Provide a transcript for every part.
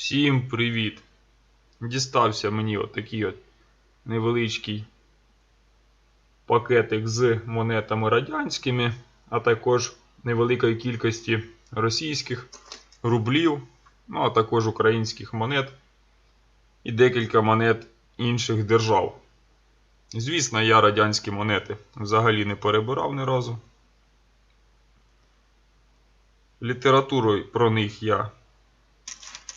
Всім привіт! Дістався мені отакий от невеличкий пакетик з монетами радянськими, а також невеликої кількості російських рублів, ну а також українських монет і декілька монет інших держав. Звісно, я радянські монети взагалі не перебирав ні разу. Літературою про них я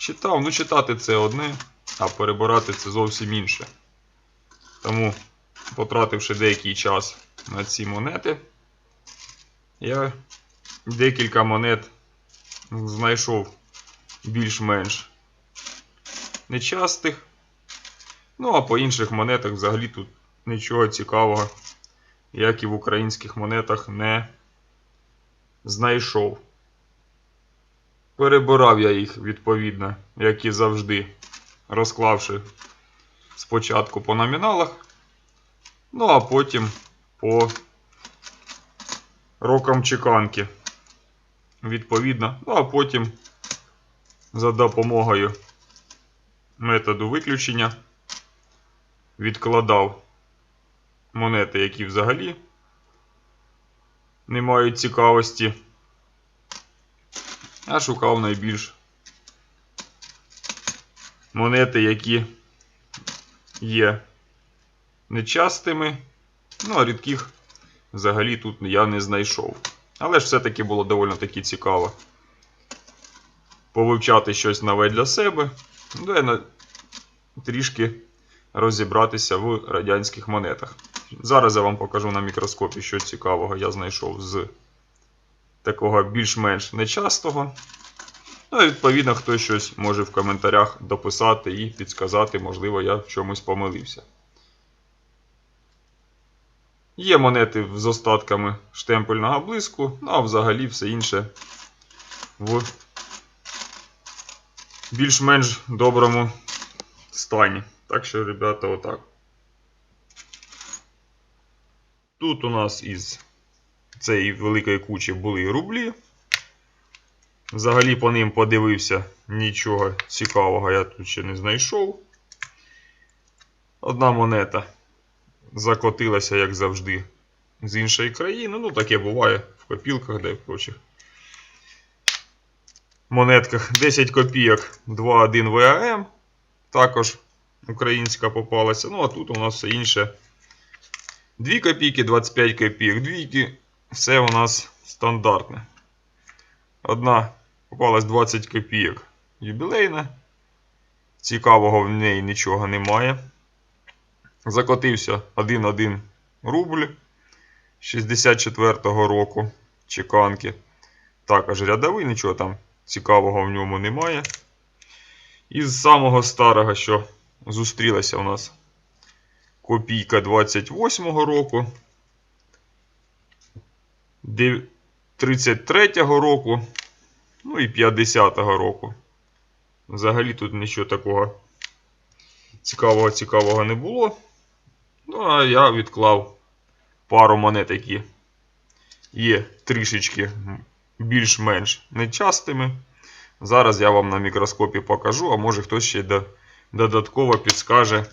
читав. Ну, читати це одне, а перебирати це зовсім інше. Тому, потративши деякий час на ці монети, я декілька монет знайшов більш-менш нечастих. Ну, а по інших монетах взагалі тут нічого цікавого, як і в українських монетах, не знайшов. Перебирав я їх відповідно, як і завжди, розклавши спочатку по номіналах, ну а потім по рокам чеканки. Відповідно, ну а потім за допомогою методу виключення відкладав монети, які взагалі не мають цікавості. Я шукав найбільш монети, які є нечастими, ну а рідких взагалі тут я не знайшов. Але ж все-таки було доволі таки цікаво повивчати щось нове для себе, ну трішки розібратися в радянських монетах. Зараз я вам покажу на мікроскопі, що цікавого я знайшов з такого більш-менш нечастого. Ну, і відповідно, хтось щось може в коментарях дописати і підказати, можливо, я в чомусь помилився. Є монети з остатками штемпельного блиску, ну а взагалі все інше в більш-менш доброму стані. Так що, ребята, отак. Тут у нас із цієї великої кучі були рублі. Взагалі по ним подивився, нічого цікавого я тут ще не знайшов. Одна монета закотилася, як завжди, з іншої країни. Ну, таке буває в копілках, де в прочих монетках 10 копійок 2.1 ВАМ. Також українська попалася. Ну, а тут у нас все інше. 2 копійки, 25 копійок, двійки. Все у нас стандартне. Одна попалась 20 копійок юбілейна. Цікавого в неї нічого немає. Закотився 1-1 рубль 64-го року чеканки. Також рядовий, нічого там цікавого в ньому немає. Із самого старого, що зустрілася у нас копійка 28-го року. 33-го року, ну і 50-го року. Взагалі тут нічого такого цікавого цікавого не було. Ну, а я відклав пару монет, які є трішечки більш-менш нечастими. Зараз я вам на мікроскопі покажу, а може хтось ще додатково підскаже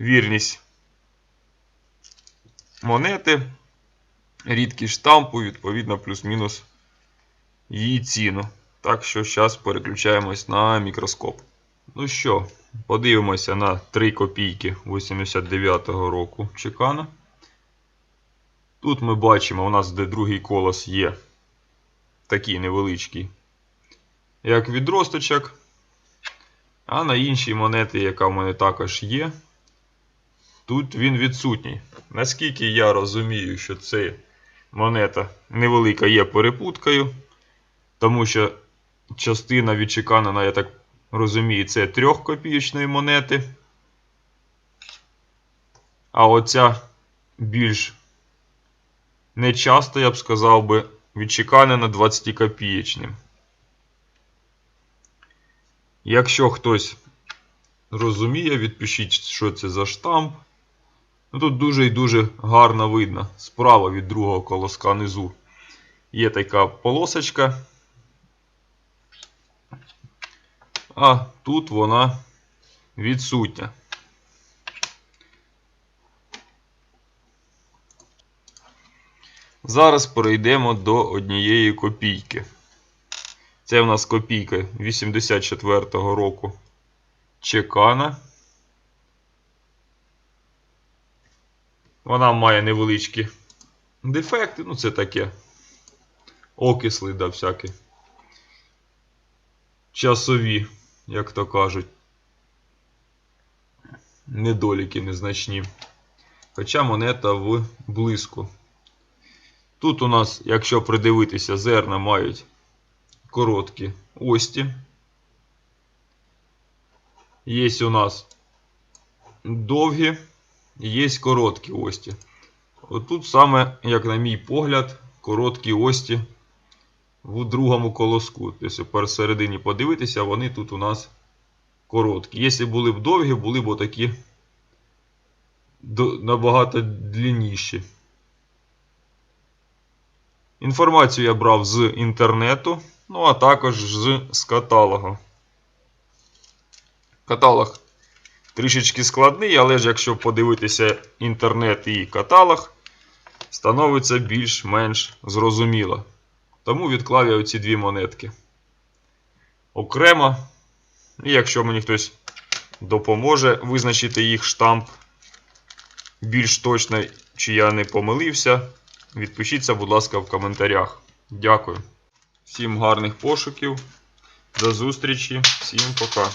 вірність монети, рідкість штампу, відповідно, плюс-мінус її ціну. Так що зараз переключаємось на мікроскоп. Ну що, подивимося на 3 копійки 89-го року чекана. Тут ми бачимо, у нас де другий колос є такий невеличкий, як відросточок. А на іншій монеті, яка в мене також є, тут він відсутній. Наскільки я розумію, що це монета невелика є перепуткою, тому що частина відчеканена, я так розумію, це 3 копійочної монети. А оця більш нечасто, я б сказав би, відчеканена 20 копієчним. Якщо хтось розуміє, відпишіть, що це за штамп. Ну, Тут дуже і дуже гарно видно. Справа від другого колоска низу є така полосочка. а тут вона відсутня. Зараз перейдемо до однієї копійки. Це в нас копійка 84-го року Чекана. Вона має невеличкі дефекти, ну це таке. Окисли, да, всякі. Часові, як то кажуть. Недоліки незначні. Хоча монета в блиску. Тут у нас, якщо придивитися, зерна мають короткі ості. Є у нас довгі, є короткі ості. Отут саме, як на мій погляд, короткі ості в другому колоску. Тобто посередині подивитися, вони тут у нас короткі. Якщо були б довгі, були б отакі набагато длинніші. Інформацію я брав з інтернету, ну а також з каталогу. Каталог трішечки складний, але ж якщо подивитися інтернет і каталог, становиться більш-менш зрозуміло. Тому відклав я оці дві монетки. Окремо. І якщо мені хтось допоможе визначити їх штамп більш точно, чи я не помилився, відпишіться, будь ласка, в коментарях. Дякую. Всім гарних пошуків. До зустрічі. Всім пока.